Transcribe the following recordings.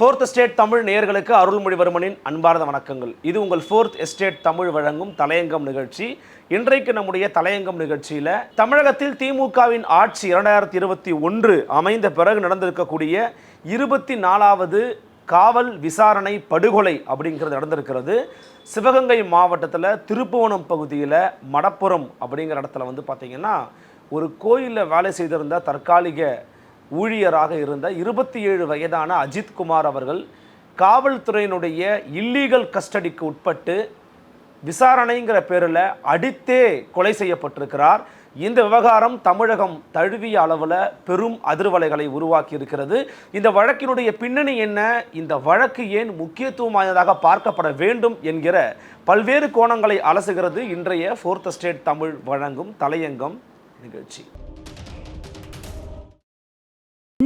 Fourth estate Tamil நேயர்களுக்கு அருள்மொழிவர்மனின் அன்பார்ந்த வணக்கங்கள். இது உங்கள் ஃபோர்த் எஸ்டேட் தமிழ் வழங்கும் தலையங்கம் நிகழ்ச்சி. இன்றைக்கு நம்முடைய தலையங்கம் நிகழ்ச்சியில் தமிழகத்தில் திமுகவின் ஆட்சி இரண்டாயிரத்தி இருபத்தி ஒன்று அமைந்த பிறகு நடந்திருக்கக்கூடிய இருபத்தி நாலாவது காவல் விசாரணை படுகொலை அப்படிங்கிறது நடந்திருக்கிறது. சிவகங்கை மாவட்டத்தில் திருப்புவனம் பகுதியில் மடப்புறம் அப்படிங்கிற இடத்துல வந்து பார்த்திங்கன்னா ஒரு கோயிலில் வேலை செய்திருந்த தற்காலிக ஊழியராக இருந்த இருபத்தி ஏழு வயதான அஜித் குமார் அவர்கள் காவல்துறையினுடைய இல்லீகல் கஸ்டடிக்கு உட்பட்டு விசாரணைங்கிற பேரில் அடித்தே கொலை செய்யப்பட்டிருக்கிறார். இந்த விவகாரம் தமிழகம் தழுவிய அளவில் பெரும் அதிர்வலைகளை உருவாக்கி இருக்கிறது இந்த வழக்கினுடைய பின்னணி என்ன? இந்த வழக்கு ஏன் முக்கியத்துவம் வாய்ந்ததாக பார்க்கப்பட வேண்டும் என்கிற பல்வேறு கோணங்களை அலசுகிறது இன்றைய ஃபோர்த் ஸ்டேட் தமிழ் வழங்கும் தலையங்கம் நிகழ்ச்சி.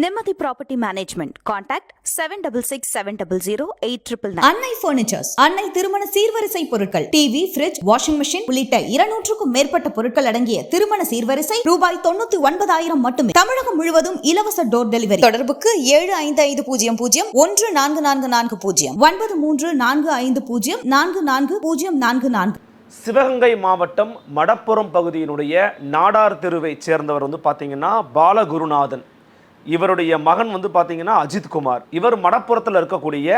Nimmathi property management contact seven double six seven double zero eight triple Annai furnitures Annai திருமண சீர்வரிசை பொருட்கள் டிவி ஃபிரிட்ஜ் வாஷிங் மெஷின் உள்ளிட்ட இருநூற்றுக்கும் மேற்பட்ட பொருட்கள் அடங்கிய திருமண சீர்வரிசை ரூபாய் தொண்ணூத்தி ஒன்பதாயிரம் மட்டுமே. தமிழகம் முழுவதும் இலவச டோர் டெலிவரி தொடர்புக்கு ஏழு ஐந்து ஐந்து பூஜ்ஜியம் பூஜ்ஜியம் ஒன்று நான்கு நான்கு நான்கு பூஜ்ஜியம். ஒன்பது மூன்று நான்கு ஐந்து பூஜ்ஜியம் நான்கு நான்கு பூஜ்ஜியம் நான்கு நான்கு. சிவகங்கை மாவட்டம் மடப்புறம் பகுதியினுடைய நாடார் தெருவைச் சேர்ந்தவர் வந்து பார்த்தீங்கன்னா பாலகுருநாதன். இவருடைய மகன் வந்து பார்த்தீங்கன்னா அஜித் குமார். இவர் மடப்புறத்தில் இருக்கக்கூடிய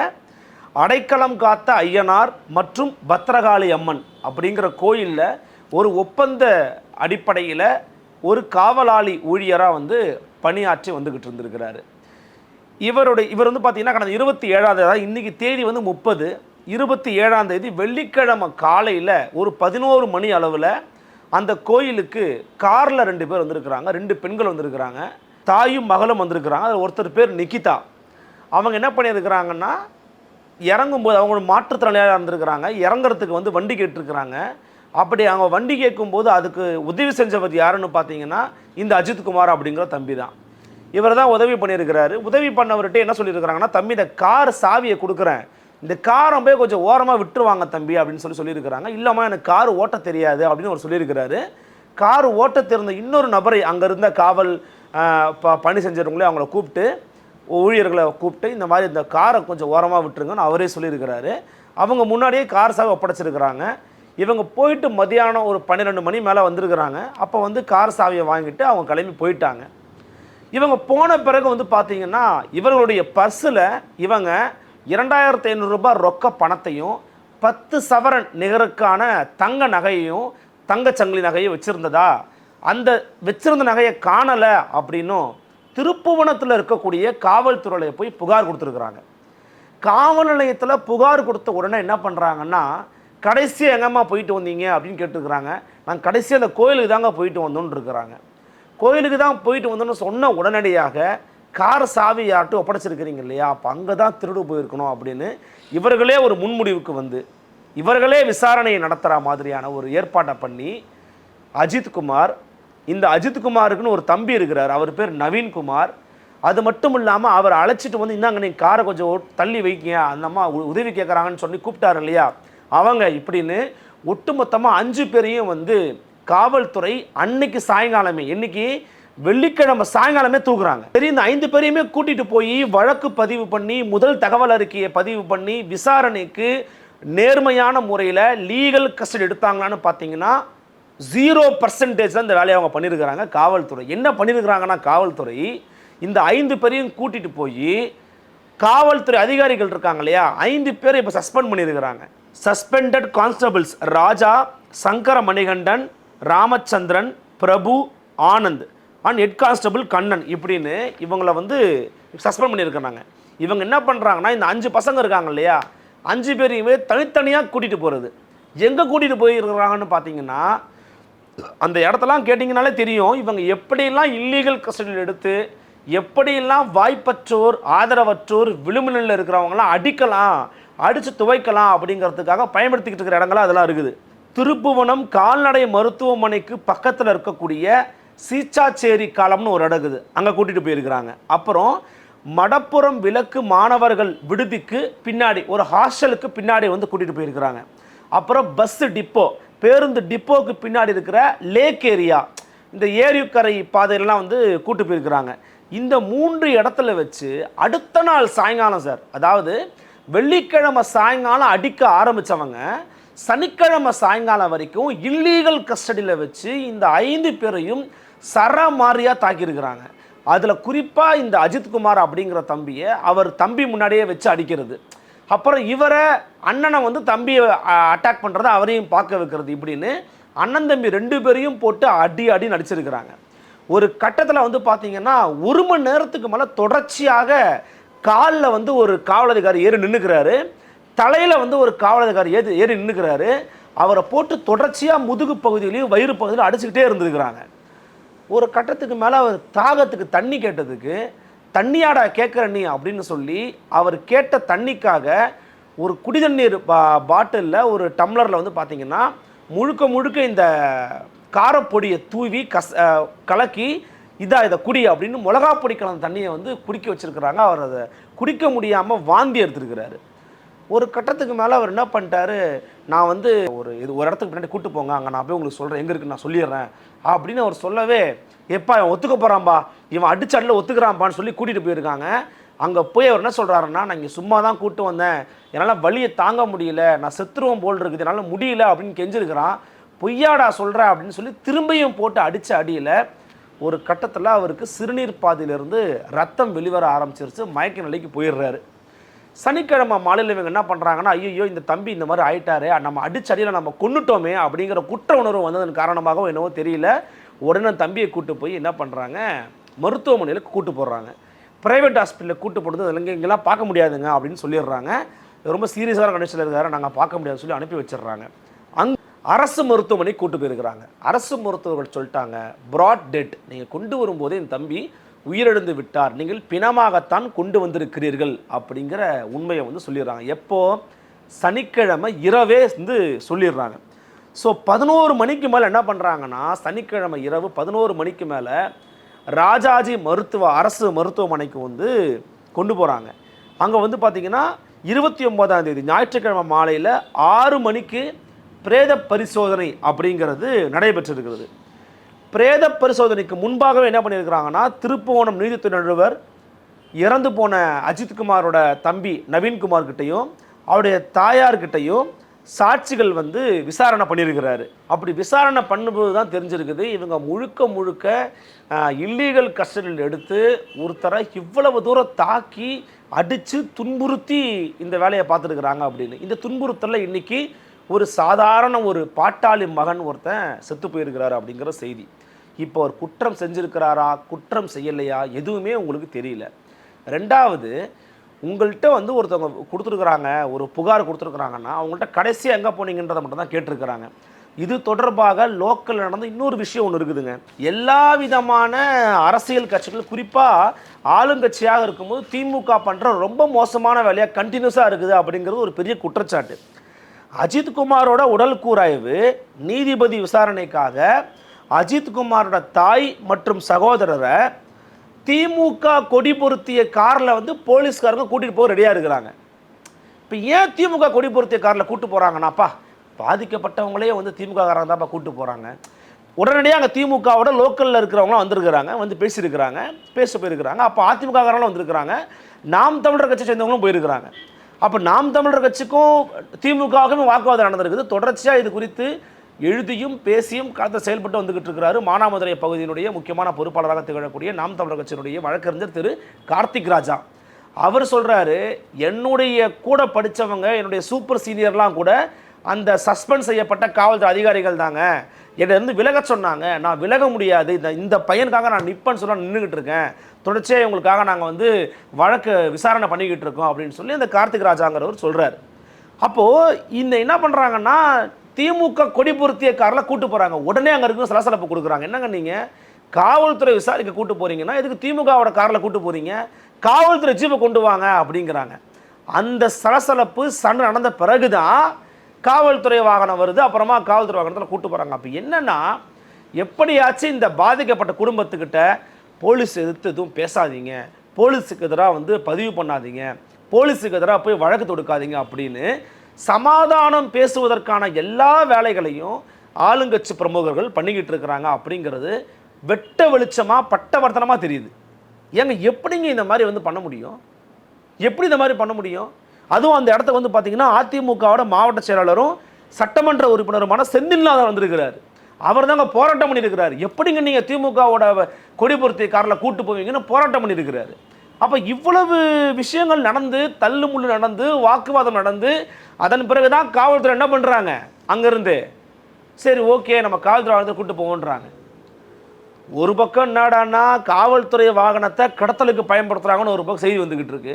அடைக்கலம் காத்த ஐயனார் மற்றும் பத்ரகாளி அம்மன் அப்படிங்கிற கோயிலில் ஒரு ஒப்பந்த அடிப்படையில் ஒரு காவலாளி ஊழியராக வந்து பணியாற்றி வந்துக்கிட்டு இருந்திருக்கிறாரு. இவருடைய இவர் வந்து பார்த்தீங்கன்னா கடந்த இருபத்தி ஏழாம் தேதி இன்றைக்கி தேதி வந்து முப்பது இருபத்தி ஏழாம் தேதி வெள்ளிக்கிழமை காலையில் ஒரு பதினோரு மணி அளவில் அந்த கோயிலுக்கு காரில் ரெண்டு பேர் வந்திருக்கிறாங்க ரெண்டு பெண்கள் வந்திருக்கிறாங்க. தாயும் மகளும் வந்திருக்கிறாங்க. அதில் ஒருத்தர் பேர் நிக்கிதா. அவங்க என்ன பண்ணியிருக்கிறாங்கன்னா இறங்கும்போது அவங்க ஒரு மாற்றுத்திறனாளியாக இருந்திருக்கிறாங்க. இறங்குறதுக்கு வந்து வண்டி கேட்டிருக்கிறாங்க. அப்படி அவங்க வண்டி கேட்கும்போது அதுக்கு உதவி செஞ்சவர் யாருன்னு பார்த்தீங்கன்னா இந்த அஜித் குமார் அப்படிங்கிற தம்பி தான். இவர் தான் உதவி பண்ணியிருக்கிறாரு. உதவி பண்ணவர்கிட்ட என்ன சொல்லியிருக்கிறாங்கன்னா தம்பி இந்த கார் சாவியை கொடுக்குறேன். இந்த காரை போய் கொஞ்சம் ஓரமாக விட்டுருவாங்க தம்பி அப்படின்னு சொல்லி சொல்லியிருக்கிறாங்க. இல்லைம்மா எனக்கு கார் ஓட்ட தெரியாது அப்படின்னு அவர் சொல்லியிருக்கிறாரு. கார் ஓட்ட தெரிந்த இன்னொரு நபரை அங்கே இருந்த காவல் ப- பணி செஞ்சவங்களே அவங்கள கூப்பிட்டு ஊழியர்களை கூப்பிட்டு இந்த மாதிரி இந்த காரை கொஞ்சம் ஓரமாக விட்டுருங்கன்னு அவரே சொல்லியிருக்கிறாரு. அவங்க முன்னாடியே கார் சாவை ஒப்படைச்சிருக்கிறாங்க. இவங்க போயிட்டு மதியானம் ஒரு பன்னிரெண்டு மணி மேலே வந்திருக்கிறாங்க. அப்போ வந்து கார் சாவியை வாங்கிட்டு அவங்க கிளம்பி போயிட்டாங்க. இவங்க போன பிறகு வந்து பார்த்தீங்கன்னா இவர்களுடைய பர்ஸில் இவங்க இரண்டாயிரத்தி ஐநூறுரூபா ரொக்க பணத்தையும் பத்து சவரன் நிகருக்கான தங்க நகையையும் தங்கச்சங்கிலி நகையும் வச்சுருந்ததா? அந்த வச்சிருந்த நகையை காணலை அப்படின்னும் திருப்புவனத்தில் இருக்கக்கூடிய காவல்துறையில் போய் புகார் கொடுத்துருக்குறாங்க. காவல் நிலையத்தில் புகார் கொடுத்த உடனே என்ன பண்ணுறாங்கன்னா கடைசியாக எங்கம்மா போயிட்டு வந்தீங்க அப்படின்னு கேட்டுருக்குறாங்க. நான் கடைசியாக அந்த கோயிலுக்கு தாங்க போயிட்டு வந்தோன்னு இருக்கிறாங்க. கோயிலுக்கு தான் போயிட்டு வந்தோன்னு சொன்ன உடனடியாக கார் சாவி யார்ட்டு ஒப்படைச்சிருக்கிறீங்க இல்லையா? அப்போ அங்கே தான் திருடு போயிருக்கணும் அப்படின்னு இவர்களே ஒரு முன்முடிவுக்கு வந்து இவர்களே விசாரணையை நடத்துகிற மாதிரியான ஒரு ஏற்பாட்டை பண்ணி அஜித் குமார் இந்த அஜித்குமாருக்குன்னு ஒரு தம்பி இருக்கிறார். அவர் பேர் நவீன்குமார் அது மட்டும் இல்லாமல் அவர் அழைச்சிட்டு வந்து இந்தாங்க நீங்கள் காரை கொஞ்சம் ஓட்- தள்ளி வைக்கிங்க அந்த அம்மா உ- உதவி கேட்குறாங்கன்னு சொல்லி கூப்பிட்டாரு இல்லையா? அவங்க இப்படின்னு ஒட்டுமொத்தமாக அஞ்சு பேரையும் வந்து காவல்துறை அன்னைக்கு சாயங்காலமே இன்னைக்கு வெள்ளிக்கிழமை சாயங்காலமே தூக்குறாங்க. சரி இந்த ஐந்து பேரையுமே கூட்டிட்டு போய் வழக்கு பதிவு பண்ணி முதல் தகவல் அறிக்கையை பதிவு பண்ணி விசாரணைக்கு நேர்மையான முறையில் லீகல் கஸ்டடி எடுத்தாங்களான்னு பார்த்தீங்கன்னா ஜீரோ பர்சன்டேஜ் தான் இந்த வேலையை அவங்க பண்ணியிருக்கிறாங்க காவல்துறை. என்ன பண்ணியிருக்கிறாங்கன்னா காவல்துறை இந்த ஐந்து பேரையும் கூட்டிகிட்டு போய் காவல்துறை அதிகாரிகள் இருக்காங்க இல்லையா ஐந்து பேரை இப்போ சஸ்பெண்ட் பண்ணியிருக்கிறாங்க suspended constables Raja Sankara Manikandan Ramachandran Prabhu Anand and head constable Kannan இப்படின்னு இவங்கள வந்து சஸ்பெண்ட் பண்ணியிருக்கிறாங்க இவங்க என்ன பண்ணுறாங்கன்னா இந்த அஞ்சு பசங்க இருக்காங்க இல்லையா அஞ்சு பேரையுமே தனித்தனியாக கூட்டிகிட்டு போகிறது எங்கே கூட்டிகிட்டு போயிருக்கிறாங்கன்னு பார்த்தீங்கன்னா அந்த இடத்தெல்லாம் கேட்டிங்கனாலே தெரியும். இவங்க எப்படியெல்லாம் இல்லீகல் கஸ்டடியில் எடுத்து எப்படியெல்லாம் வாய்ப்பற்றோர் ஆதரவற்றோர் விளிம்புநிலையில் இருக்கிறவங்களாம் அடிக்கலாம் அடித்து துவைக்கலாம் அப்படிங்கிறதுக்காக பயன்படுத்திக்கிட்டு இருக்கிற இடங்கள்லாம் அதெல்லாம் இருக்குது. திருப்புவனம் கால்நடை மருத்துவமனைக்கு பக்கத்தில் இருக்கக்கூடிய சீச்சாச்சேரி காலம்னு ஒரு இடம் இருக்குது. அங்கே கூட்டிகிட்டு போயிருக்கிறாங்க. அப்புறம் மடப்புறம் விலக்கு மாணவர்கள் விடுதிக்கு பின்னாடி ஒரு ஹாஸ்டலுக்கு பின்னாடி வந்து கூட்டிகிட்டு போயிருக்கிறாங்க. அப்புறம் பஸ்ஸு டிப்போ பேருந்து டிப்போக்கு பின்னாடி இருக்கிற லேக் ஏரியா. இந்த ஏரிக்கரை பாதையிலலாம் வந்து கூட்டு போயிருக்கிறாங்க. இந்த மூன்று இடத்துல வச்சு அடுத்த நாள் சாயங்காலம் சார் அதாவது வெள்ளிக்கிழமை சாயங்காலம் அடிக்க ஆரம்பிச்சவங்க சனிக்கிழமை சாயங்காலம் வரைக்கும் இல்லீகல் கஸ்டடியில் வச்சு இந்த ஐந்து பேரையும் சரமாரியாக தாக்கியிருக்கிறாங்க. அதில் குறிப்பாக இந்த அஜித்குமார் அப்படிங்கிற தம்பியை அவர் தம்பி முன்னாடியே வச்சு அடிக்கிறது. அப்புறம் இவரை அண்ணனை வந்து தம்பியை அட்டாக் பண்ணுறத அவரையும் பார்க்க வைக்கிறது இப்படின்னு அண்ணன் தம்பி ரெண்டு பேரையும் போட்டு அடி அடி நடிச்சிருக்கிறாங்க. ஒரு கட்டத்தில் வந்து பார்த்தீங்கன்னா ஒரு மணி நேரத்துக்கு மேலே தொடர்ச்சியாக காலில் வந்து ஒரு காவல் அதிகாரி ஏறி நின்றுக்கிறாரு தலையில் வந்து ஒரு காவல் அதிகாரி ஏறி ஏறி நின்றுக்கிறாரு அவரை போட்டு தொடர்ச்சியாக முதுகு பகுதியிலையும் வயிறு பகுதியிலும் அடிச்சுக்கிட்டே இருந்துருக்கிறாங்க. ஒரு கட்டத்துக்கு மேலே அவர் தாகத்துக்கு தண்ணி கேட்டதுக்கு தண்ணியாடா கேட்குற நீ அப்படின்னு சொல்லி அவர் கேட்ட தண்ணிக்காக ஒரு குடி தண்ணீர் பா பாட்டிலில் ஒரு டம்ளரில் வந்து பார்த்தீங்கன்னா முழுக்க முழுக்க இந்த காரப்பொடியை தூவி கஸ் கலக்கி இதா இதை குடி அப்படின்னு மிளகா பொடி கலந்த தண்ணியை வந்து குடிக்க வச்சுருக்கிறாங்க. அவர் அதை குடிக்க முடியாமல் வாந்தி எடுத்துருக்கிறாரு. ஒரு கட்டத்துக்கு மேலே அவர் என்ன பண்ணிட்டாரு? நான் வந்து ஒரு இது ஒரு இடத்துக்கு பின்னாடி கூட்டு போங்க. அங்கே நான் போய் உங்களுக்கு சொல்கிறேன் எங்கே இருக்குன்னு நான் சொல்லிடுறேன். அப்படின்னு அவர் சொல்லவே எப்பா இவன் ஒத்துக்க போகிறான்பா இவன் அடிச்சாட்டில் ஒத்துக்கிறான்ப்பான்னு சொல்லி கூட்டிகிட்டு போயிருக்காங்க. அங்கே போய் அவர் என்ன சொல்கிறாருன்னா நான் இங்கே சும்மா தான் கூப்பிட்டு வந்தேன். என்னால் வழியை தாங்க முடியல. நான் செத்துருவோம் போல் இருக்குது. என்னால் முடியல அப்படின்னு கெஞ்சிருக்கிறான். பொய்யாடா சொல்கிற அப்படின்னு சொல்லி திரும்பியும் போட்டு அடித்த அடியில் ஒரு கட்டத்தில் அவருக்கு சிறுநீர் பாதையிலிருந்து ரத்தம் வெளிவர ஆரம்பிச்சிருச்சு. மயக்க நிலைக்கு போயிடுறாரு. சனிக்கிழமை மாலையில் இவங்க என்ன பண்ணுறாங்கன்னா ஐயோ இந்த தம்பி இந்த மாதிரி ஆயிட்டாரு. நம்ம அடிச்சடியில் நம்ம கொன்னுட்டோமே அப்படிங்கிற குற்ற உணர்வு வந்ததன் காரணமாகவும் என்னவோ தெரியல. உடனே தம்பியை கூட்டு போய் என்ன பண்ணுறாங்க மருத்துவமனையில் கூட்டு போடுறாங்க. ப்ரைவேட் ஹாஸ்பிட்டலில் கூட்டு போடுறது அதில் இங்கெல்லாம் பார்க்க முடியாதுங்க அப்படின்னு சொல்லிடுறாங்க. ரொம்ப சீரியஸான கண்டிஷனில் இருக்காரு. நாங்கள் பார்க்க முடியாதுன்னு சொல்லி அனுப்பி வச்சிடுறாங்க. அங் அரசு மருத்துவமனை கூட்டு போயிருக்கிறாங்க. அரசு மருத்துவர்கள் சொல்லிட்டாங்க ப்ராட் டெட் நீங்கள் கொண்டு வரும்போதே என் தம்பி உயிரிழந்து விட்டார். நீங்கள் பிணமாகத்தான் கொண்டு வந்திருக்கிறீர்கள் அப்படிங்கிற உண்மையை வந்து சொல்லிடுறாங்க. எப்போது சனிக்கிழமை இரவே வந்து சொல்லிடுறாங்க. ஸோ பதினோரு மணிக்கு மேலே என்ன பண்ணுறாங்கன்னா சனிக்கிழமை இரவு பதினோரு மணிக்கு மேலே ராஜாஜி மருத்துவ அரசு மருத்துவமனைக்கு வந்து கொண்டு போகிறாங்க அங்கே வந்து பார்த்திங்கன்னா இருபத்தி ஒன்பதாம் தேதி ஞாயிற்றுக்கிழமை மாலையில் ஆறு மணிக்கு பிரேத பரிசோதனை அப்படிங்கிறது நடைபெற்றிருக்கிறது. பிரேத பரிசோதனைக்கு முன்பாகவே என்ன பண்ணியிருக்கிறாங்கன்னா திருப்புவனம் நீதித்துறை நடுவர் இறந்து போன அஜித்குமாரோட தம்பி நவீன்குமார் கிட்டேயும் அவருடைய தாயார்கிட்டையும் சாட்சிகள் வந்து விசாரணை பண்ணியிருக்கிறாரு. அப்படி விசாரணை பண்ணும்போது தான் தெரிஞ்சிருக்குது இவங்க முழுக்க முழுக்க இல்லீகல் கஸ்டடியில் எடுத்து ஒருத்தரை இவ்வளவு தூரம் தாக்கி அடித்து துன்புறுத்தி இந்த வேலையை பார்த்துருக்குறாங்க அப்படின்னு. இந்த துன்புறுத்தலில் இன்னைக்கு ஒரு சாதாரண ஒரு பாட்டாளி மகன் ஒருத்தன் செத்து போயிருக்கிறாரு அப்படிங்கிற செய்தி. இப்போ அவர் குற்றம் செஞ்சுருக்கிறாரா குற்றம் செய்யலையா எதுவுமே உங்களுக்கு தெரியல. ரெண்டாவது உங்கள்கிட்ட வந்து ஒருத்தவங்க கொடுத்துருக்குறாங்க ஒரு புகார் கொடுத்துருக்குறாங்கன்னா அவங்கள்ட்ட கடைசியாக எங்கே போனீங்கன்றதை மட்டும் தான் கேட்டிருக்கிறாங்க. இது தொடர்பாக லோக்கல் நடந்த இன்னொரு விஷயம் ஒன்று இருக்குதுங்க. எல்லா விதமான அரசியல் கட்சிகள் குறிப்பாக ஆளுங்கட்சியாக இருக்கும்போது திமுக பண்ணுற ரொம்ப மோசமான வேலையாக கண்டினியூஸாக இருக்குது அப்படிங்கிறது ஒரு பெரிய குற்றச்சாட்டு. அஜித்குமாரோட உடல் கூராய்வு நீதிபதி விசாரணைக்காக அஜித்குமாரோட தாய் மற்றும் சகோதரரை திமுக கொடி பொருத்திய காரில் வந்து போலீஸ்காரங்க கூட்டிகிட்டு போக ரெடியாக இருக்கிறாங்க. இப்போ ஏன் திமுக கொடி பொருத்திய காரில் கூட்டு போகிறாங்கன்னாப்பா பாதிக்கப்பட்டவங்களே வந்து திமுக காரங்க தான்ப்பா கூட்டு போகிறாங்க உடனடியாக அங்கே திமுகவோட லோக்கலில் இருக்கிறவங்களாம் வந்திருக்கிறாங்க வந்து பேசியிருக்கிறாங்க பேச போயிருக்கிறாங்க. அப்போ அதிமுக காரங்களும் வந்திருக்கிறாங்க. நாம் தமிழர் கட்சி சேர்ந்தவங்களும் போயிருக்கிறாங்க. அப்போ நாம் தமிழர் கட்சிக்கும் திமுகவுக்கும் வாக்குவாதம் நடந்திருக்குது. தொடர்ச்சியாக இது குறித்து எழுதியும் பேசியும் காலத்தை செயல்பட்டு வந்துகிட்டு இருக்கிறாரு மானாமதுரை பகுதியினுடைய முக்கியமான பொறுப்பாளராக திகழக்கூடிய நாம் தமிழர் கட்சியினுடைய வழக்கறிஞர் திரு கார்த்திக் ராஜா. அவர் சொல்கிறாரு என்னுடைய கூட படிச்சவங்க என்னுடைய சூப்பர் சீனியர்லாம் கூட அந்த சஸ்பெண்ட் செய்யப்பட்ட காவல்துறை அதிகாரிகள் தாங்க. என்னை இருந்து விலக சொன்னாங்க. நான் விலக முடியாது. இந்த இந்த பையனுக்காக நான் நிற்பேன்னு சொல்ல நின்றுக்கிட்டு இருக்கேன். தொடர்ச்சியாக இவங்களுக்காக நாங்கள் வந்து வழக்கு விசாரணை பண்ணிக்கிட்டு இருக்கோம். அப்படின்னு சொல்லி அந்த கார்த்திக் ராஜாங்கிறவர் சொல்கிறார் அப்போது இந்த என்ன பண்ணுறாங்கன்னா திமுக கொடி பொருத்திய காரில் கூட்டு போகிறாங்க உடனே அங்கே இருக்கிற சலசலப்பு கொடுக்குறாங்க. என்னங்க நீங்கள் காவல்துறை விசாரிக்க கூட்டு போகிறீங்கன்னா எதுக்கு திமுகவோட காரில் கூட்டு போகிறீங்க காவல்துறை ஜீப்பை கொண்டு வாங்க அப்படிங்கிறாங்க. அந்த சலசலப்பு சண்டை நடந்த பிறகு தான் காவல்துறை வாகனம் வருது. அப்புறமா காவல்துறை வாகனத்தில் கூட்டு போகிறாங்க அப்போ என்னன்னா எப்படியாச்சும் இந்த பாதிக்கப்பட்ட குடும்பத்துக்கிட்ட போலீஸ் எதிர்த்து எதுவும் பேசாதீங்க. போலீஸுக்கு எதிராக வந்து பதிவு பண்ணாதீங்க. போலீஸுக்கு எதிராக போய் வழக்கு தொடுக்காதீங்க அப்படின்னு சமாதானம் பேசுவதற்கான எல்லா வேலைகளையும் ஆளுங்கட்சி பிரமுகர்கள் பண்ணிக்கிட்டு இருக்கிறாங்க அப்படிங்கிறது வெட்ட வெளிச்சமாக பட்டவர்த்தனமாக தெரியுது. ஏங்க எப்படிங்க இந்த மாதிரி வந்து பண்ண முடியும்? எப்படி இந்த மாதிரி பண்ண முடியும்? அதுவும் அந்த இடத்த வந்து பார்த்திங்கன்னா அதிமுகவோட மாவட்ட செயலாளரும் சட்டமன்ற உறுப்பினருமான செந்தில்நாதன் வந்திருக்கிறார். அவர் தாங்க போராட்டம் பண்ணியிருக்கிறார். எப்படிங்க நீங்கள் திமுகவோட கொடி பொருத்தி காரில் கூட்டு போவீங்கன்னு போராட்டம் பண்ணியிருக்கிறாரு. அப்போ இவ்வளவு விஷயங்கள் நடந்து தள்ளுமுள்ளு நடந்து வாக்குவாதம் நடந்து அதன் பிறகு தான் காவல்துறை என்ன பண்ணுறாங்க அங்கேருந்து சரி ஓகே நம்ம காவல்துறை வந்து கூட்டு போவோன்றாங்க. ஒரு பக்கம் என்னடான்னா காவல்துறை வாகனத்தை கடத்தலுக்கு பயன்படுத்துகிறாங்கன்னு ஒரு பக்கம் செய்தி வந்துக்கிட்டு இருக்கு.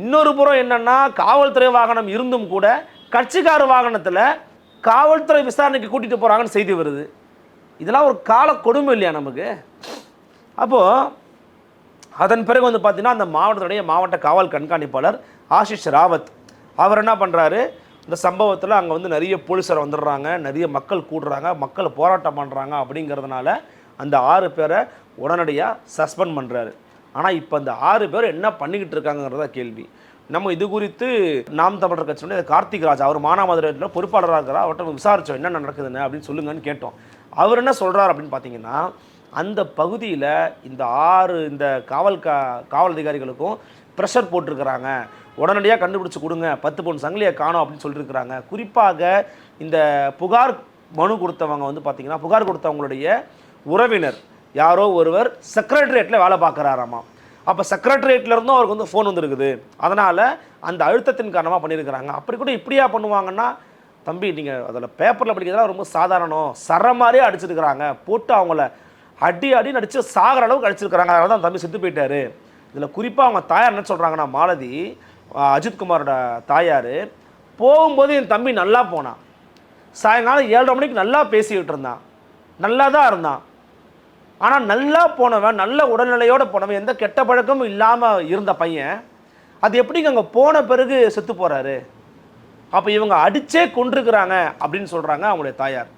இன்னொரு புறம் என்னன்னா காவல்துறை வாகனம் இருந்தும் கூட கட்சிக்கார வாகனத்தில் காவல்துறை விசாரணைக்கு கூட்டிகிட்டு போகிறாங்கன்னு செய்தி வருது. இதெல்லாம் ஒரு கால கொடுமை இல்லையா நமக்கு? அப்போது அதன் பிறகு வந்து பார்த்திங்கன்னா அந்த மாவட்டத்துடைய மாவட்ட காவல் கண்காணிப்பாளர் ஆஷிஷ் ராவத். அவர் என்ன பண்ணுறாரு இந்த சம்பவத்தில் அங்கே வந்து நிறைய போலீஸார் வந்துடுறாங்க நிறைய மக்கள் கூடுறாங்க மக்கள் போராட்டம் பண்ணுறாங்க அப்படிங்கிறதுனால அந்த ஆறு பேரை உடனடியாக சஸ்பெண்ட் பண்ணுறாரு ஆனால் இப்போ அந்த ஆறு பேர் என்ன பண்ணிக்கிட்டு இருக்காங்கிறத கேள்வி. நம்ம இது குறித்து நாம் தமிழர் கட்சியுடைய கார்த்திக் ராஜ் அவர் மானாமதுரையில் பொறுப்பாளராக இருக்கிறார் அவர்கிட்ட விசாரித்தோம் என்ன நடக்குதுன்னு அப்படின்னு சொல்லுங்கன்னு கேட்டோம். அவர் என்ன சொல்கிறார் அப்படின்னு பார்த்தீங்கன்னா அந்த பகுதியில் இந்த ஆறு இந்த காவல் கா காவல் அதிகாரிகளுக்கும் ப்ரெஷர் போட்டிருக்கிறாங்க. உடனடியாக கண்டுபிடிச்சு கொடுங்க. பத்து பவுன் சங்கிலியை காணோம் அப்படின்னு சொல்லியிருக்கிறாங்க குறிப்பாக இந்த புகார் மனு கொடுத்தவங்க வந்து பார்த்திங்கன்னா புகார் கொடுத்தவங்களுடைய உறவினர் யாரோ ஒருவர் செக்ரட்டரியேட்டில் வேலை பார்க்குறாராமா. அப்போ செக்ரட்டரியேட்லேருந்தும் அவருக்கு வந்து ஃபோன் வந்துருக்குது. அதனால் அந்த அழுத்தத்தின் காரணமாக பண்ணியிருக்கிறாங்க. அப்படி கூட இப்படியா பண்ணுவாங்கன்னா தம்பி நீங்கள் அதில் பேப்பரில் படிக்கிறதெல்லாம் ரொம்ப சாதாரணம். சர மாதிரியே அடிச்சிருக்கிறாங்க. போட்டு அவங்கள அடி அடி நடிச்சு சாகிற அளவுக்கு அடிச்சிருக்கிறாங்க. அதனால தான் தம்பி செத்து போயிட்டாரு. இதில் குறிப்பாக அவங்க தாயார் என்ன சொல்கிறாங்கன்னா மாலதி அஜித்குமாரோட தாயார் போகும்போது என் தம்பி நல்லா போனான் சாயங்காலம் ஏழரை மணிக்கு நல்லா பேசிக்கிட்டு இருந்தான். நல்லா தான் இருந்தான். ஆனால் நல்லா போனவன் நல்ல உடல்நிலையோடு போனவன் எந்த கெட்ட பழக்கமும் இல்லாமல் இருந்த பையன் அது எப்படிங்க அங்கே போன பிறகு செத்து போகிறாரு அப்போ இவங்க அடித்தே கொண்டிருக்கிறாங்க அப்படின்னு சொல்கிறாங்க அவங்களுடைய தாயார்.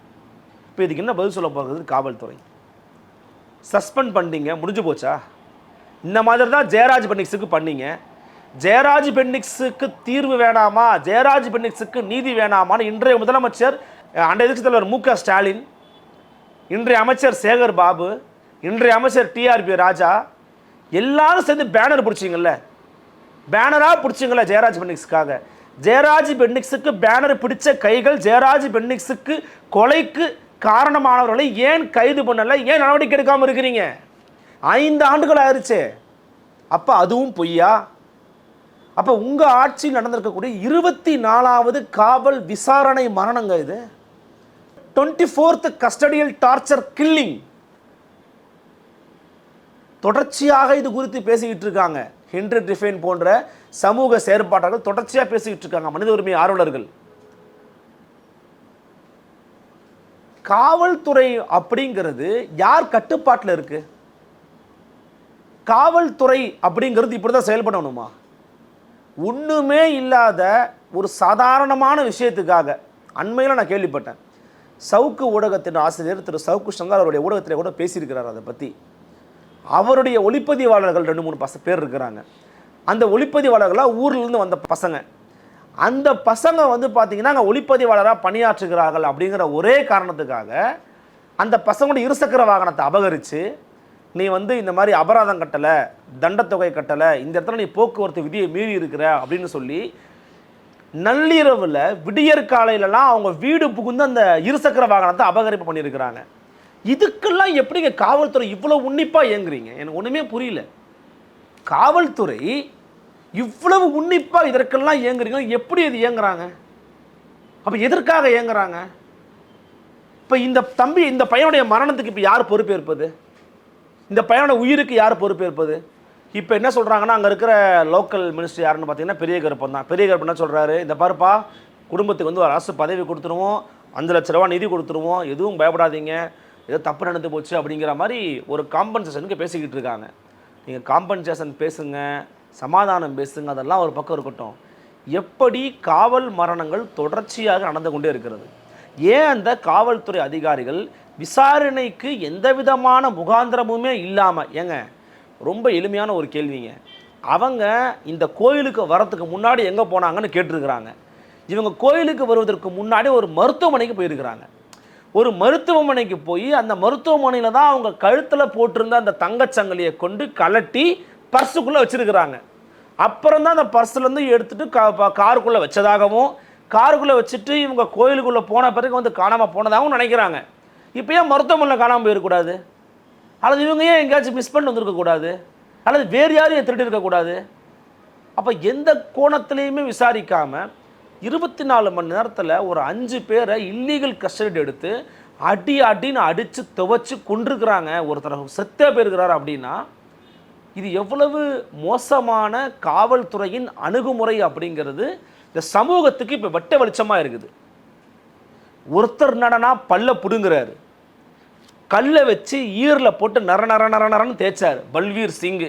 இப்போ இதுக்கு என்ன பதில் சொல்ல போகிறது காவல்துறை. சஸ்பெண்ட் பண்ணிட்டீங்க முடிஞ்சு போச்சா? இந்த மாதிரி தான் ஜெயராஜ் பென்னிக்ஸுக்கு பண்ணீங்க. ஜெயராஜ் பென்னிக்ஸுக்கு தீர்வு வேணாமா? ஜெயராஜ் பென்னிக்ஸுக்கு நீதி வேணாமான்னு இன்றைய முதலமைச்சர் அஹ், அன்றைய எதிர்க்கட்சித் தலைவர் மு க ஸ்டாலின் இன்றைய அமைச்சர் சேகர் பாபு இன்றைய அமைச்சர் டிஆர்பி ராஜா எல்லாரும் சேர்ந்து பேனர் பிடிச்சிங்கல்ல? பேனராக பிடிச்சிங்கள ஜெயராஜ் பென்னிக்ஸுக்காக? ஜெயராஜ் பென்னிக்ஸுக்கு பேனர் பிடித்த கைகள் ஜெயராஜ் பென்னிக்ஸுக்கு கொலைக்கு காரணமானவர்களை ஏன் கைது பண்ணலை? ஏன் நடவடிக்கை எடுக்காமல் இருக்கிறீங்க? ஐந்து ஆண்டுகள் ஆயிடுச்சு அப்போ அதுவும் பொய்யா? அப்போ உங்கள் ஆட்சியில் நடந்திருக்கக்கூடிய இருபத்தி நாலாவது காவல் விசாரணை மரணங்க இது. Twenty fourth custodial torture killing. தொடர்ச்சியாக இது குறித்து பேசிக்கிட்டு இருக்காங்க. ஹென்ரி டிஃபைன் போன்ற சமூக செயற்பாட்டாளர்கள் தொடர்ச்சியாக பேசிக்கிட்டு இருக்காங்க. மனித உரிமை ஆர்வலர்கள். காவல்துறை அப்படிங்கிறது யார் கட்டுப்பாட்டில் இருக்கு? காவல்துறை அப்படிங்கிறது இப்படி தான் செயல்படணுமா? ஒன்றுமே இல்லாத ஒரு சாதாரணமான விஷயத்துக்காக அண்மையில் நான் கேள்விப்பட்டேன். சவுக்கு ஊடகத்தின் ஆசிரியர் திரு சவுக்கு சங்கர் அவருடைய ஊடகத்தில் கூட பேசியிருக்கிறார் அதை பற்றி அவருடைய ஒளிப்பதிவாளர்கள் ரெண்டு மூணு பச பேர் இருக்கிறாங்க. அந்த ஒளிப்பதிவாளர்களாக ஊர்லேருந்து வந்த பசங்க. அந்த பசங்க வந்து பார்த்தீங்கன்னா அங்கே ஒளிப்பதிவாளராக பணியாற்றுகிறார்கள் அப்படிங்கிற ஒரே காரணத்துக்காக அந்த பசங்களோட இருசக்கர வாகனத்தை அபகரித்து நீ வந்து இந்த மாதிரி அபராதம் கட்டலை தண்டத்தொகை கட்டலை இந்த இடத்துல நீ போக்குவரத்து விதியை மீறி இருக்கிற அப்படின்னு சொல்லி நள்ளிரவில் விடியற் காலையிலலாம் அவங்க வீடு புகுந்து அந்த இருசக்கர வாகனத்தை அபகரிப்பு பண்ணியிருக்கிறாங்க. இதுக்கெல்லாம் எப்படிங்க காவல்துறை இவ்வளோ உன்னிப்பாக இயங்குறீங்க? எனக்கு ஒன்றுமே புரியல. காவல்துறை இவ்வளவு உன்னிப்பாக இதற்கெல்லாம் இயங்குறீங்க? எப்படி இது இயங்குறாங்க? அப்போ எதற்காக இயங்குறாங்க? இப்போ இந்த தம்பி இந்த பையனுடைய மரணத்துக்கு இப்போ யார் பொறுப்பேற்பது? இந்த பையனோட உயிருக்கு யார் பொறுப்பேற்பது? இப்போ என்ன சொல்கிறாங்கன்னா அங்கே இருக்கிற லோக்கல் மினிஸ்டர் யாருன்னு பார்த்தீங்கன்னா பெரிய கருப்பன் தான். பெரிய கருப்பன் என்ன சொல்கிறாரு இந்த பாருப்பா குடும்பத்துக்கு வந்து ஒரு அரசு பதவி கொடுத்துருவோம். அஞ்சு லட்ச ரூபா நிதி கொடுத்துருவோம். எதுவும் பயப்படாதீங்க. ஏதோ தப்பு நடந்து போச்சு அப்படிங்கிற மாதிரி ஒரு காம்பன்சேஷனுக்கு பேசிக்கிட்டு இருக்காங்க. நீங்கள் காம்பன்சேஷன் பேசுங்க. சமாதானம் பேசுங்க அதெல்லாம் ஒரு பக்கம் இருக்கட்டும். எப்படி காவல் மரணங்கள் தொடர்ச்சியாக நடந்து கொண்டே இருக்கிறது? ஏன் அந்த காவல்துறை அதிகாரிகள் விசாரணைக்கு எந்த விதமான முகாந்திரமுமே இல்லாமல் ஏங்க ரொம்ப எளிமையான ஒரு கேள்விங்க. அவங்க இந்த கோயிலுக்கு வரத்துக்கு முன்னாடி எங்கே போனாங்கன்னு கேட்டிருக்கிறாங்க. இவங்க கோயிலுக்கு வருவதற்கு முன்னாடி ஒரு மருத்துவமனைக்கு போயிருக்கிறாங்க. ஒரு மருத்துவமனைக்கு போய் அந்த மருத்துவமனையில் தான் அவங்க கழுத்தில் போட்டிருந்த அந்த தங்கச்சங்கலியை கொண்டு கலட்டி பர்ஸுக்குள்ளே வச்சிருக்கிறாங்க. அப்புறம் தான் அந்த பர்ஸ்லேருந்து எடுத்துகிட்டு கா காருக்குள்ளே வச்சதாகவும் காருக்குள்ளே வச்சுட்டு இவங்க கோயிலுக்குள்ளே போன பிறகு வந்து காணாமல் போனதாகவும் நினைக்கிறாங்க. இப்போ ஏன் மருத்துவமனையில் காணாமல் போயிடக்கூடாது அல்லது இவங்க ஏன் எங்கேயாச்சும் மிஸ் பண்ணி வந்திருக்கக்கூடாது? அல்லது வேறு யாரும் திருடி இருக்கக்கூடாது? அப்போ எந்த கோணத்துலேயுமே விசாரிக்காமல் இருபத்தி நாலு மணி நேரத்தில் ஒரு அஞ்சு பேரை இல்லீகல் கஸ்டடி எடுத்து அடி அடின்னு அடித்து துவச்சி கொண்டிருக்கிறாங்க ஒருத்தர் செத்தே போயிருக்கிறார் அப்படின்னா இது எவ்வளவு மோசமான காவல்துறையின் அணுகுமுறை அப்படிங்கிறது இந்த சமூகத்துக்கு இப்போ வெட்ட வெளிச்சமாக இருக்குது. ஒருத்தர் நடனா பல்ல புடுங்குறாரு. கல்லை வச்சு ஈரில் போட்டு நர நர நர நரன்னு தேய்ச்சார் பல்வீர் சிங்கு.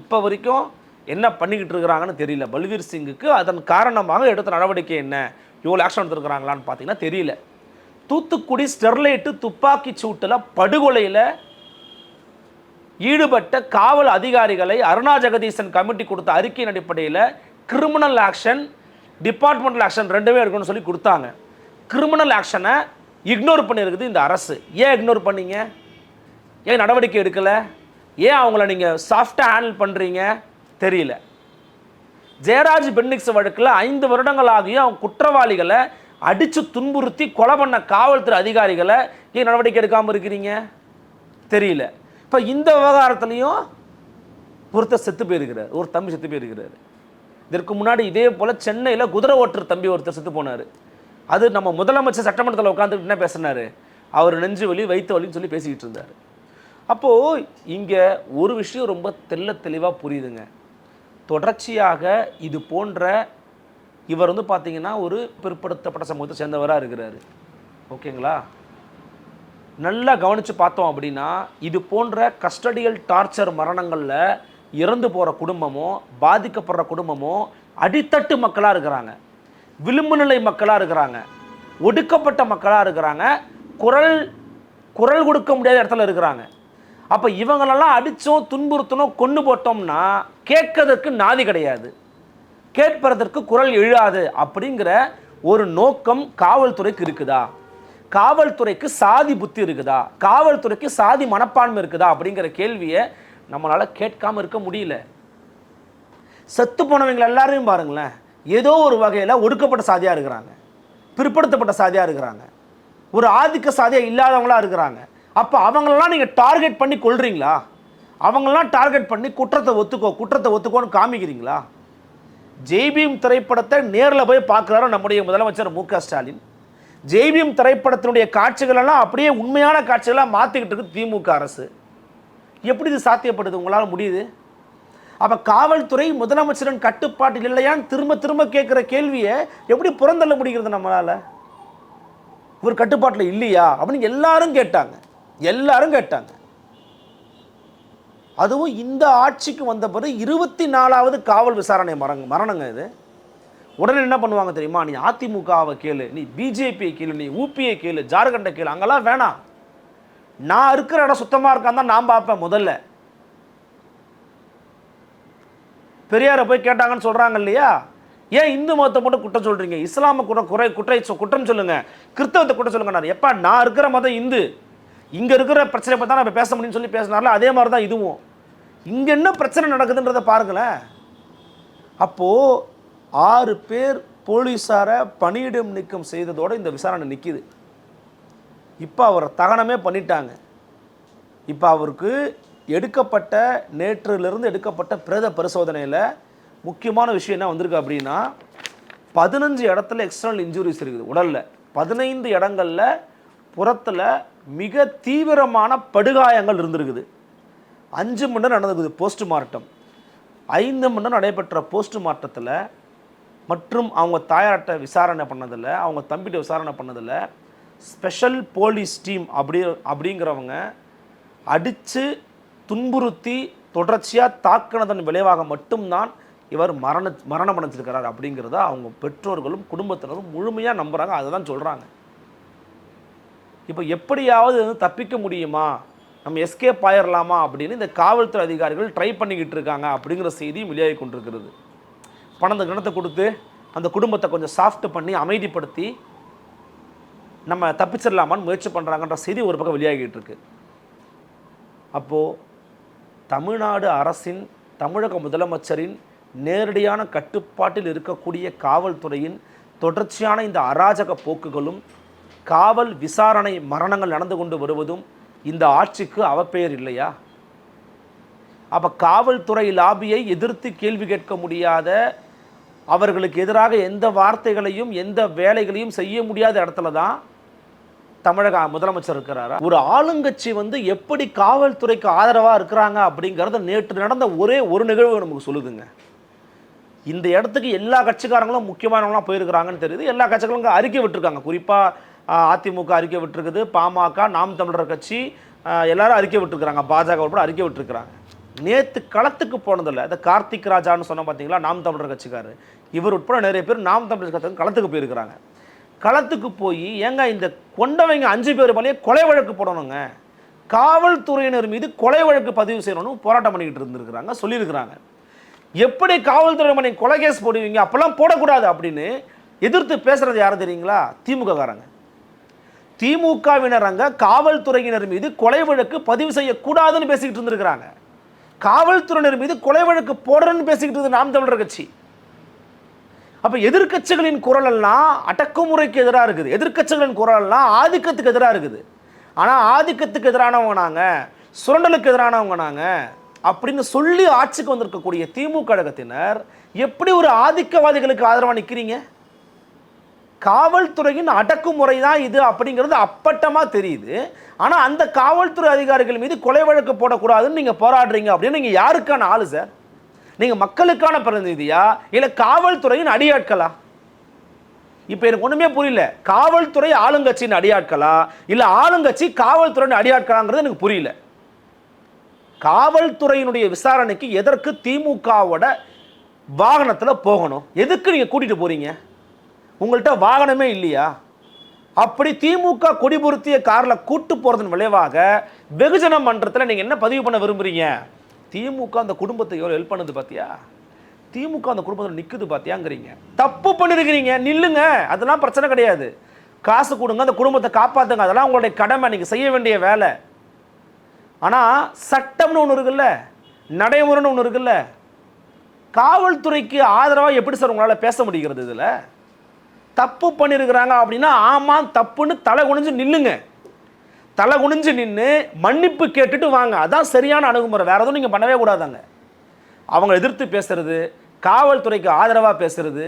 இப்போ வரைக்கும் என்ன பண்ணிக்கிட்டு இருக்கிறாங்கன்னு தெரியல. பல்வீர் சிங்குக்கு அதன் காரணமாக எடுத்த நடவடிக்கை என்ன? இவ்வளோ ஆக்ஷன் எடுத்துருக்குறாங்களான்னு பார்த்தீங்கன்னா தெரியல. தூத்துக்குடி ஸ்டெர்லைட்டு துப்பாக்கி சூட்டில் படுகொலையில் ஈடுபட்ட காவல் அதிகாரிகளை அருணா ஜெகதீசன் கமிட்டி கொடுத்த அறிக்கையின் அடிப்படையில் கிரிமினல் ஆக்ஷன் டிபார்ட்மெண்டல் ஆக்ஷன் ரெண்டுமே இருக்குன்னு சொல்லி கொடுத்தாங்க. கிரிமினல் ஆக்ஷனை இக்னோர் பண்ணியிருக்குது இந்த அரசு. ஏன் இக்னோர் பண்ணீங்க? ஏன் நடவடிக்கை எடுக்கலை? ஏன் அவங்கள நீங்கள் சாஃப்டாக ஹேண்டில் பண்ணுறீங்க தெரியல. ஜெயராஜ் பென்னிக்ஸ் வழக்கில் ஐந்து வருடங்களாகியும் அவங்க குற்றவாளிகளை அடித்து துன்புறுத்தி கொலை பண்ண காவல்துறை அதிகாரிகளை ஏன் நடவடிக்கை எடுக்காமல் இருக்கிறீங்க? தெரியல. இப்போ இந்த விவகாரத்துலையும் ஒருத்தர் செத்து போயிருக்கிறார் ஒரு தம்பி செத்து போயிருக்கிறார். இதற்கு முன்னாடி இதே போல் சென்னையில் குதிரை ஓட்டுற தம்பி ஒருத்தர் செத்து போனார். அது நம்ம முதலமைச்சர் சட்டமன்றத்தில் உட்காந்துட்டு என்ன பேசினார்? அவர் நெஞ்சு வலி வைத்த வலின்னு சொல்லி பேசிக்கிட்டு இருந்தார். அப்போது இங்கே ஒரு விஷயம் ரொம்ப தெள்ள தெளிவாக புரியுதுங்க. தொடர்ச்சியாக இது போன்ற இவர் வந்து பார்த்திங்கன்னா ஒரு பிற்படுத்தப்பட்ட சமூகத்தை சேர்ந்தவராக இருக்கிறாரு. ஓகேங்களா? நல்லா கவனித்து பார்த்தோம் அப்படின்னா இது போன்ற கஸ்டடியல் டார்ச்சர் மரணங்களில் இறந்து போகிற குடும்பமோ பாதிக்கப்படுற குடும்பமோ அடித்தட்டு மக்களாக இருக்கிறாங்க. விளிம்பு நிலை மக்களாக இருக்கிறாங்க. ஒடுக்கப்பட்ட மக்களாக இருக்கிறாங்க. குரல் குரல் கொடுக்க முடியாத இடத்துல இருக்கிறாங்க. அப்போ இவங்களெல்லாம் அடித்தோம் துன்புறுத்தணும் கொண்டு போட்டோம்னா கேட்கறதுக்கு நாதி கிடையாது. கேட்பதற்கு குரல் எழுயாது அப்படிங்கிற ஒரு நோக்கம் காவல்துறைக்கு இருக்குதா? காவல்துறைக்கு சாதி புத்தி இருக்குதா? காவல்துறைக்கு சாதி மனப்பான்மை இருக்குதா? அப்படிங்கிற கேள்வியை நம்மளால் கேட்காம இருக்க முடியல. செத்து போனவங்க எல்லாரையும் பாருங்களேன். ஏதோ ஒரு வகையில் ஒடுக்கப்பட்ட சாதியாக இருக்கிறாங்க. பிற்படுத்தப்பட்ட சாதியாக இருக்கிறாங்க. ஒரு ஆதிக்க சாதியாக இல்லாதவங்களா இருக்கிறாங்க. அப்போ அவங்களெல்லாம் நீங்கள் டார்கெட் பண்ணி கொள்றீங்களா அவங்களெலாம் டார்கெட் பண்ணி குற்றத்தை ஒத்துக்கோ குற்றத்தை ஒத்துக்கோன்னு காமிக்கிறீங்களா? ஜெய்பீம் திரைப்படத்தை நேரில் போய் பார்க்குறாரு நம்முடைய முதலமைச்சர் மு க ஸ்டாலின். ஜெய்பீம் திரைப்படத்தினுடைய காட்சிகள் எல்லாம் அப்படியே உண்மையான காட்சிகளாக மாற்றிக்கிட்டு இருக்கு திமுக அரசு. எப்படி இது சாத்தியப்படுது? உங்களால் முடியுது? அப்போ காவல்துறை முதலமைச்சரின் கட்டுப்பாட்டில் இல்லையான்னு திரும்ப திரும்ப கேட்குற கேள்வியை எப்படி புறந்தள்ள முடிகிறது நம்மளால்? ஒரு கட்டுப்பாட்டில் இல்லையா? அப்படின்னு எல்லாரும் கேட்டாங்க. எல்லாரும் கேட்டாங்க. அதுவும் இந்த ஆட்சிக்கு வந்த பிறகு இருபத்தி நாலாவது காவல் விசாரணை மரண மரணங்க இது. உடனே என்ன பண்ணுவாங்க தெரியுமா? நீ அதிமுகவை கேளு நீ பிஜேபியை கேளு நீ ஊபியை கேளு ஜார்க்கண்டை கேளு அங்கெல்லாம் வேணாம். நான் இருக்கிற இடம் சுத்தமாக இருக்கான்னு தான் நான் பார்ப்பேன் முதல்ல. பெரியாரை போய் கேட்டாங்கன்னு சொல்கிறாங்க இல்லையா? ஏன் இந்து மதத்தை மட்டும் குற்றம் சொல்கிறீங்க இஸ்லாமை கூட குறை குற்றை குற்றம் சொல்லுங்கள் கிறிஸ்தவத்தை குற்றம் சொல்லுங்க நான். எப்போ நான் இருக்கிற மதம் இந்து. இங்கே இருக்கிற பிரச்சனை பற்றி தான் நம்ம பேச முடியும்னு சொல்லி பேசினார்ல அதே மாதிரி தான் இதுவும். இங்கே என்ன பிரச்சனை நடக்குதுன்றதை பாருங்களேன். அப்போது ஆறு பேர் போலீஸாரை பணியிடம் நீக்கம் செய்ததோடு இந்த விசாரணை நிற்கிது இப்போ அவரை தகனமே பண்ணிட்டாங்க. இப்போ அவருக்கு எடுக்கப்பட்ட நேற்றிலிருந்து எடுக்கப்பட்ட பிரேத பரிசோதனையில் முக்கியமான விஷயம் என்ன வந்திருக்கு அப்படின்னா பதினஞ்சு இடத்துல எக்ஸ்டர்னல் இன்ஜுரிஸ் இருக்குது உடலில். பதினைந்து இடங்களில் புறத்தில் மிக தீவிரமான படுகாயங்கள் இருந்திருக்குது. அஞ்சு மணி நேரம் நடந்திருக்குது போஸ்ட்மார்ட்டம் ஐந்து மணி நேரம் நடைபெற்ற போஸ்ட்மார்ட்டத்தில் மற்றும் அவங்க தாயார்கிட்ட விசாரணை பண்ணதில் அவங்க தம்பிகிட்ட விசாரணை பண்ணதில் ஸ்பெஷல் போலீஸ் டீம் அப்படி அப்படிங்கிறவங்க அடித்து துன்புறுத்தி தொடர்ச்சியாக தாக்கினதன் விளைவாக மட்டும்தான் இவர் மரண மரணம் அடைஞ்சிருக்கிறார் அப்படிங்கிறத அவங்க பெற்றோர்களும் குடும்பத்தினரும் முழுமையாக நம்புகிறாங்க அதை தான் சொல்கிறாங்க இப்போ எப்படியாவது வந்து தப்பிக்க முடியுமா? நம்ம எஸ்கேப் ஆயிடலாமா அப்படின்னு இந்த காவல்துறை அதிகாரிகள் ட்ரை பண்ணிக்கிட்டு இருக்காங்க அப்படிங்கிற செய்தியும் வெளியாகி கொண்டிருக்கிறது. பணத்தை கணத்தை கொடுத்து அந்த குடும்பத்தை கொஞ்சம் சாஃப்ட் பண்ணி அமைதிப்படுத்தி நம்ம தப்பிச்சிடலாமான்னு முயற்சி பண்ணுறாங்கன்ற செய்தி ஒரு பக்கம் வெளியாகிட்டு இருக்கு. அப்போது தமிழ்நாடு அரசின் தமிழக முதலமைச்சரின் நேரடியான கட்டுப்பாட்டில் இருக்கக்கூடிய காவல்துறையின் தொடர்ச்சியான இந்த அராஜக போக்குகளும் காவல் விசாரணை மரணங்கள் நடந்து கொண்டு வருவதும் இந்த ஆட்சிக்கு அவப்பெயர் இல்லையா? அப்போ காவல்துறை லாபியை எதிர்த்து கேள்வி கேட்க முடியாத அவர்களுக்கு எதிராக எந்த வார்த்தைகளையும் எந்த வேலைகளையும் செய்ய முடியாத இடத்துல தான் தமிழக முதலமைச்சர் இருக்கிறாரா? ஒரு ஆளுங்கட்சி வந்து எப்படி காவல்துறைக்கு ஆதரவாக இருக்கிறாங்க அப்படிங்கிறத நேற்று நடந்த ஒரே ஒரு நிகழ்வு நமக்கு சொல்லுதுங்க. இந்த இடத்துக்கு எல்லா கட்சிக்காரங்களும் முக்கியமானவங்களாம் போயிருக்கிறாங்கன்னு தெரியுது. எல்லா கட்சிகளும் அறிக்கை விட்டுருக்காங்க. குறிப்பாக அதிமுக அறிக்கை விட்டுருக்குது பாமக நாம் தமிழர் கட்சி எல்லாரும் அறிக்கை விட்டுருக்குறாங்க. பாஜக உட்பட அறிக்கை விட்டுருக்குறாங்க. நேற்று களத்துக்கு போனதில்லை. இந்த கார்த்திக் ராஜான்னு சொன்ன பார்த்தீங்களா நாம் தமிழர் கட்சிக்காரர். இவர் உட்பட நிறைய பேர் நாம் தமிழர் கட்சி களத்துக்கு போயிருக்கிறாங்க. களத்துக்கு போய் ஏங்க இந்த கொண்டவங்க அஞ்சு பேர் மேலேயே கொலை வழக்கு போடணுங்க. காவல்துறையினர் மீது கொலை வழக்கு பதிவு செய்யணும்னு போராட்டம் பண்ணிக்கிட்டு இருந்திருக்கிறாங்க சொல்லியிருக்கிறாங்க. எப்படி காவல்துறை மணி கொலை கேஸ் போடுவீங்க? அப்போல்லாம் போடக்கூடாது அப்படின்னு எதிர்த்து பேசுகிறது யார் தெரியுங்களா? திமுககாரங்க திமுகவினர் அங்கே காவல்துறையினர் மீது கொலை வழக்கு பதிவு செய்யக்கூடாதுன்னு பேசிக்கிட்டு இருந்திருக்கிறாங்க. காவல்துறையினர் மீது கொலை வழக்கு போடுறன்னு பேசிக்கிட்டு நாம் தமிழர் கட்சி. அப்போ எதிர்க்கட்சிகளின் குரல் எல்லாம் அடக்குமுறைக்கு எதிராக இருக்குது. எதிர்க்கட்சிகளின் குரல் எல்லாம் ஆதிக்கத்துக்கு எதிராக இருக்குது. ஆனால் ஆதிக்கத்துக்கு எதிரானவங்க நாங்கள் சுரண்டலுக்கு எதிரானவங்க நாங்கள் அப்படின்னு சொல்லி ஆட்சிக்கு வந்திருக்கக்கூடிய திமுக கழகத்தினர் எப்படி ஒரு ஆதிக்கவாதிகளுக்கு ஆதரவாக நிற்கிறீங்க காவல்துறையின் அடக்குமுறை தான் இது அப்படிங்கிறது அப்பட்டமாக தெரியுது. ஆனால் அந்த காவல்துறை அதிகாரிகள் மீது கொலை வழக்கு போடக்கூடாதுன்னு நீங்கள் போராடுறீங்க அப்படின்னு நீங்கள் யாருக்கான ஆளு சார் நீங்கள் மக்களுக்கான பிரதிநிதியா? இல்லை காவல்துறையின் அடியாட்களா? இப்போ எனக்கு ஒன்றுமே புரியல. காவல்துறை ஆளுங்கட்சியின் அடியாட்களா? இல்லை ஆளுங்கட்சி காவல்துறையின் அடியாட்களாங்கிறது எனக்கு புரியல. காவல்துறையினுடைய விசாரணைக்கு எதற்கு திமுகவோட வாகனத்தில் போகணும்? எதுக்கு நீங்கள் கூட்டிகிட்டு போகிறீங்க உங்கள்கிட்ட வாகனமே இல்லையா? அப்படி திமுக கொடி காரில் கூட்டு போகிறதன் விளைவாக வெகுஜன மன்றத்தில் நீங்கள் என்ன பதிவு பண்ண விரும்புகிறீங்க திமுக அந்த குடும்பத்தை எவ்வளோ ஹெல்ப் பண்ணுது பார்த்தியா திமுக அந்த குடும்பத்தில் நிற்குது பார்த்தியாங்கிறீங்க தப்பு பண்ணிருக்கிறீங்க நில்லுங்க. அதெல்லாம் பிரச்சனை கிடையாது. காசு கொடுங்க அந்த குடும்பத்தை காப்பாற்றுங்க அதெல்லாம் உங்களுடைய கடமை. நீங்கள் செய்ய வேண்டிய வேலை. ஆனால் சட்டம்னு ஒன்று இருக்குல்ல? நடைமுறைன்னு ஒன்று இருக்குல்ல? காவல்துறைக்கு ஆதரவாக எப்படி சார் உங்களால் பேச முடிகிறது இதில்? தப்பு பண்ணியிருக்கிறாங்க அப்படின்னா ஆமாம் தப்புன்னு தலை குனிஞ்சு நில்லுங்க. தலை குனிஞ்சு நின்று மன்னிப்பு கேட்டுட்டு வாங்க. அதான் சரியான அணுகுமுறை. வேறு எதுவும் நீங்கள் பண்ணவே கூடாதாங்க. அவங்க எதிர்த்து பேசுறது காவல்துறைக்கு ஆதரவாக பேசுறது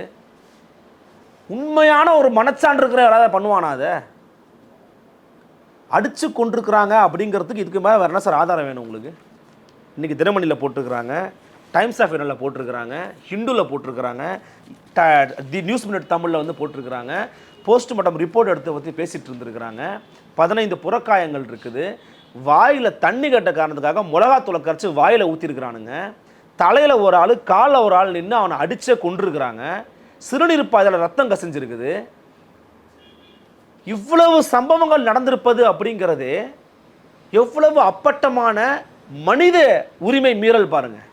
உண்மையான ஒரு மனச்சான்று இருக்கிற யாராவது பண்ணுவானா அதை? அடித்து கொண்டிருக்கிறாங்க அப்படிங்கிறதுக்கு இதுக்கு மேலே வேறு என்ன சார் ஆதாரம் வேணும் உங்களுக்கு? இன்றைக்கி தினமணியில் போட்டிருக்கிறாங்க. டைம்ஸ் ஆஃப் இண்டியாவில் போட்டிருக்கிறாங்க ஹிந்துவில் போட்டிருக்கிறாங்க த தி நியூஸ் மினிட் தமிழில் வந்து போட்டிருக்கிறாங்க போஸ்ட்மார்ட்டம் ரிப்போர்ட் எடுத்து பற்றி பேசிகிட்டு இருந்திருக்கிறாங்க. பதினைந்து புறக்காயங்கள் இருக்குது. வாயில் தண்ணி கட்ட காரணத்துக்காக மிளகாத்தூளை கரைச்சி வாயில் ஊற்றிருக்கிறானுங்க தலையில் ஒரு ஆள் காலில் ஒரு ஆள் நின்று அவனை அடித்தே கொண்டிருக்கிறாங்க சிறுநீர் பாதையில் ரத்தம் கசிஞ்சிருக்குது. இவ்வளவு சம்பவங்கள் நடந்திருப்பது அப்படிங்கிறது எவ்வளவு அப்பட்டமான மனித உரிமை மீறல் பாருங்கள்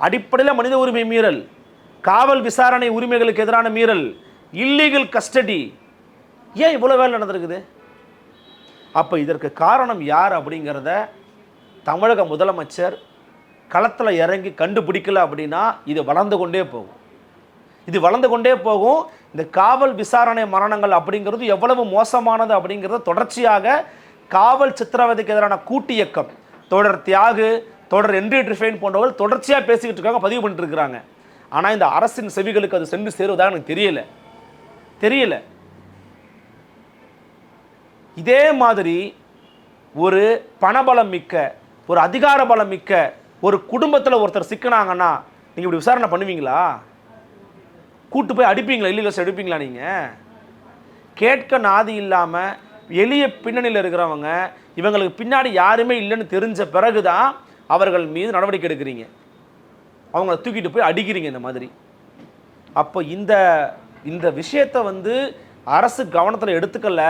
அடிப்படையில் மனித உரிமை மீறல் காவல் விசாரணை உரிமைகளுக்கு எதிரான மீறல் இல்லீகல் கஸ்டடி ஏன் இவ்வளோ வேலை நடந்திருக்குது? அப்போ இதற்கு காரணம் யார் அப்படிங்கிறத தமிழக முதலமைச்சர் களத்தில் இறங்கி கண்டுபிடிக்கல அப்படின்னா இது வளர்ந்து கொண்டே போகும். இது வளர்ந்து கொண்டே போகும். இந்த காவல் விசாரணை மரணங்கள் அப்படிங்கிறது எவ்வளவு மோசமானது அப்படிங்கிறத தொடர்ச்சியாக காவல் சித்திரவதைக்கு எதிரான கூட்டு இயக்கம் தொடர் தியாகு தொடர் என்ட்ரி ட்ரிஃபைன் போன்றவர்கள் தொடர்ச்சியாக பேசிக்கிட்டு இருக்காங்க பதிவு பண்ணிட்டு இருக்கிறாங்க ஆனால் இந்த அரசின் செவிகளுக்கு அது சென்று சேருவதாக எனக்கு தெரியல. தெரியல. இதே மாதிரி ஒரு பணபலம் மிக்க ஒரு அதிகார பலம் மிக்க ஒரு குடும்பத்தில் ஒருத்தர் சிக்கினாங்கன்னா நீங்கள் இப்படி விசாரணை பண்ணுவீங்களா? கூட்டு போய் அடிப்பீங்களா? இல்லீகல்ஸ் அடிப்பீங்களா நீங்கள் கேட்க நாதி இல்லாமல் எளிய பின்னணியில் இருக்கிறவங்க இவங்களுக்கு பின்னாடி யாருமே இல்லைன்னு தெரிஞ்ச பிறகு தான் அவர்கள் மீது நடவடிக்கை எடுக்கிறீங்க. அவங்கள தூக்கிட்டு போய் அடிக்கிறீங்க இந்த மாதிரி. அப்போ இந்த இந்த விஷயத்தை வந்து அரசு கவனத்தில் எடுத்துக்கல.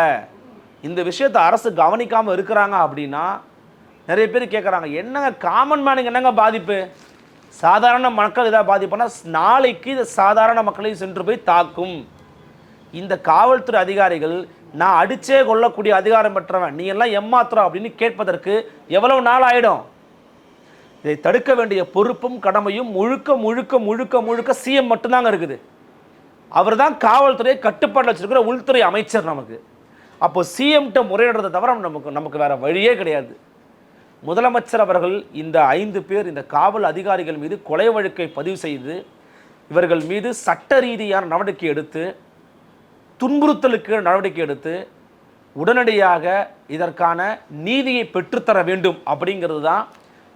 இந்த விஷயத்தை அரசு கவனிக்காமல் இருக்கிறாங்க அப்படின்னா நிறைய பேர் கேட்குறாங்க என்னங்க காமன் மேனுக்கு என்னங்க பாதிப்பு? சாதாரண மக்கள் இதாக பாதிப்புனா நாளைக்கு இது சாதாரண மக்களையும் சென்று போய் தாக்கும். இந்த காவல்துறை அதிகாரிகள் நான் அடிச்சே கொள்ளக்கூடிய அதிகாரம் பெற்றவன் நீ எல்லாம் ஏமாத்துறோம் அப்படின்னு கேட்பதற்கு எவ்வளவு நாள் ஆகிடும் இதை தடுக்க வேண்டிய பொறுப்பும் கடமையும் முழுக்க முழுக்க முழுக்க முழுக்க சிஎம் மட்டும்தாங்க இருக்குது. அவர் தான் காவல்துறையை கட்டுப்பாட்டில் வச்சிருக்கிற உள்துறை அமைச்சர் நமக்கு. அப்போ சிஎம்கிட்ட முறையிடுறதை தவிர நமக்கு நமக்கு வேற வழியே கிடையாது. முதலமைச்சர் அவர்கள் இந்த ஐந்து பேர் இந்த காவல் அதிகாரிகள் மீது கொலை வழக்கை பதிவு செய்து இவர்கள் மீது சட்ட ரீதியான நடவடிக்கை எடுத்து துன்புறுத்தலுக்கு நடவடிக்கை எடுத்து உடனடியாக இதற்கான நீதியை பெற்றுத்தர வேண்டும் அப்படிங்கிறது தான்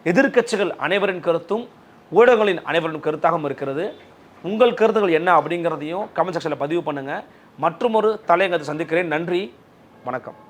எதிர்க்கட்சிகள் அனைவரின் கருத்தும் ஊடகங்களின் அனைவரின் கருத்தாகவும் இருக்கிறது. உங்கள் கருத்துக்கள் என்ன அப்படிங்கிறதையும் கமெண்ட் செக்ஷனில் பதிவு பண்ணுங்கள் மற்றும் ஒரு தலையங்கத்தை சந்திக்கிறேன். நன்றி. வணக்கம்.